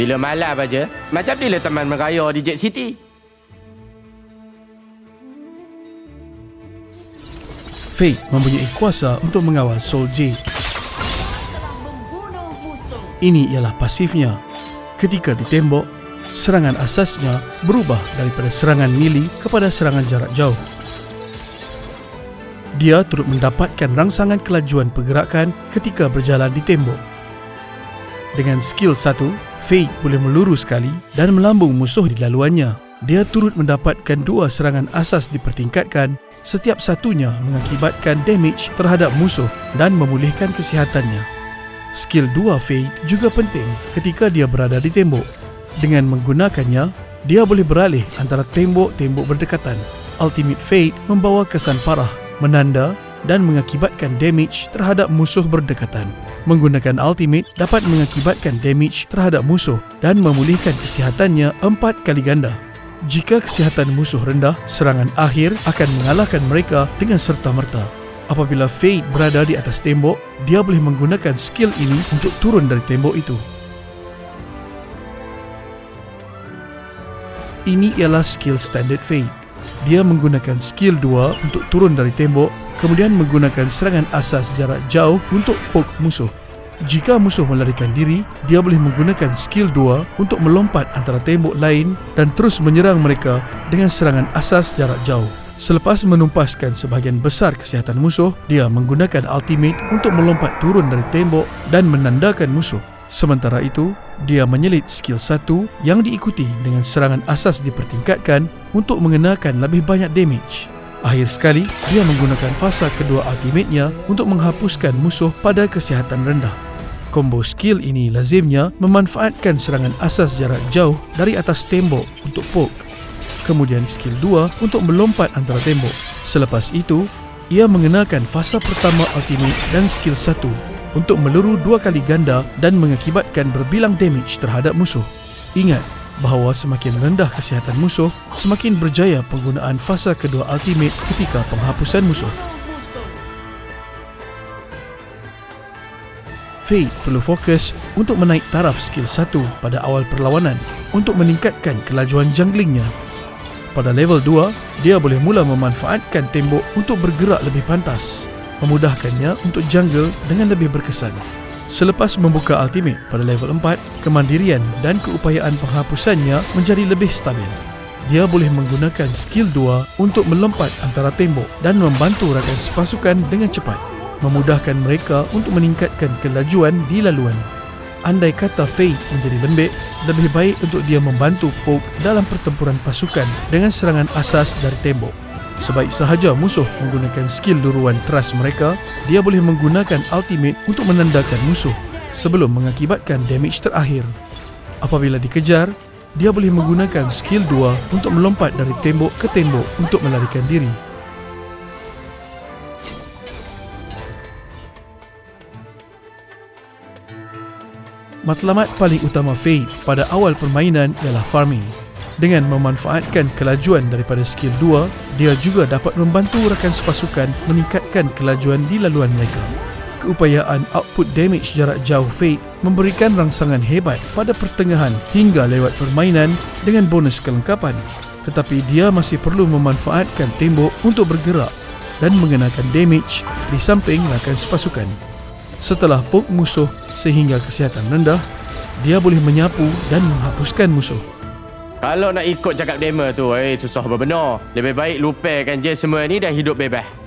Bila malam aja, macam ni lah teman meraya di Jet City. Fate mempunyai kuasa untuk mengawal Soul J. Ini ialah pasifnya. Ketika ditembok, serangan asasnya berubah daripada serangan melee kepada serangan jarak jauh. Dia turut mendapatkan rangsangan kelajuan pergerakan ketika berjalan di tembok. Dengan skill 1, Fate boleh meluru sekali dan melambung musuh di laluannya. Dia turut mendapatkan dua serangan asas dipertingkatkan, setiap satunya mengakibatkan damage terhadap musuh dan memulihkan kesihatannya. Skill 2 Fate juga penting ketika dia berada di tembok. Dengan menggunakannya, dia boleh beralih antara tembok-tembok berdekatan. Ultimate Fate membawa kesan parah, menanda dan mengakibatkan damage terhadap musuh berdekatan. Menggunakan ultimate dapat mengakibatkan damage terhadap musuh dan memulihkan kesihatannya empat kali ganda. Jika kesihatan musuh rendah, serangan akhir akan mengalahkan mereka dengan serta-merta. Apabila Fate berada di atas tembok, dia boleh menggunakan skill ini untuk turun dari tembok itu. Ini ialah skill standard Fate. Dia menggunakan skill 2 untuk turun dari tembok, kemudian menggunakan serangan asas jarak jauh untuk poke musuh. Jika musuh melarikan diri, dia boleh menggunakan skill 2 untuk melompat antara tembok lain dan terus menyerang mereka dengan serangan asas jarak jauh. Selepas menumpaskan sebahagian besar kesihatan musuh, dia menggunakan ultimate untuk melompat turun dari tembok dan menandakan musuh. Sementara itu, dia menyelit skill 1 yang diikuti dengan serangan asas dipertingkatkan untuk mengenakan lebih banyak damage. Akhir sekali, dia menggunakan fasa kedua ultimate-nya untuk menghapuskan musuh pada kesihatan rendah. Combo skill ini lazimnya memanfaatkan serangan asas jarak jauh dari atas tembok untuk poke. Kemudian skill 2 untuk melompat antara tembok. Selepas itu, ia mengenakan fasa pertama ultimate dan skill 1 untuk meluru dua kali ganda dan mengakibatkan berbilang damage terhadap musuh. Ingat bahawa semakin rendah kesihatan musuh, semakin berjaya penggunaan fasa kedua ultimate ketika penghapusan musuh. Fate perlu fokus untuk menaik taraf skill 1 pada awal perlawanan untuk meningkatkan kelajuan junglingnya. Pada level 2, dia boleh mula memanfaatkan tembok untuk bergerak lebih pantas, memudahkannya untuk jungle dengan lebih berkesan. Selepas membuka ultimate pada level 4, kemandirian dan keupayaan penghapusannya menjadi lebih stabil. Dia boleh menggunakan skill 2 untuk melompat antara tembok dan membantu rakan sepasukan dengan cepat, memudahkan mereka untuk meningkatkan kelajuan di laluan. Andai kata Fate menjadi lembek, lebih baik untuk dia membantu Poke dalam pertempuran pasukan dengan serangan asas dari tembok. Sebaik sahaja musuh menggunakan skill luruan trust mereka, dia boleh menggunakan ultimate untuk menandakan musuh sebelum mengakibatkan damage terakhir. Apabila dikejar, dia boleh menggunakan skill 2 untuk melompat dari tembok ke tembok untuk melarikan diri. Matlamat paling utama Fate pada awal permainan ialah farming. Dengan memanfaatkan kelajuan daripada skill 2, dia juga dapat membantu rakan sepasukan meningkatkan kelajuan di laluan mereka. Keupayaan output damage jarak jauh Fate memberikan rangsangan hebat pada pertengahan hingga lewat permainan dengan bonus kelengkapan. Tetapi dia masih perlu memanfaatkan tembok untuk bergerak dan mengenakan damage di samping rakan sepasukan. Setelah poke musuh sehingga kesihatan rendah, dia boleh menyapu dan menghapuskan musuh. Kalau nak ikut cakap demo tu, eh susah benar. Lebih baik lupakan je semua ni dah hidup bebas.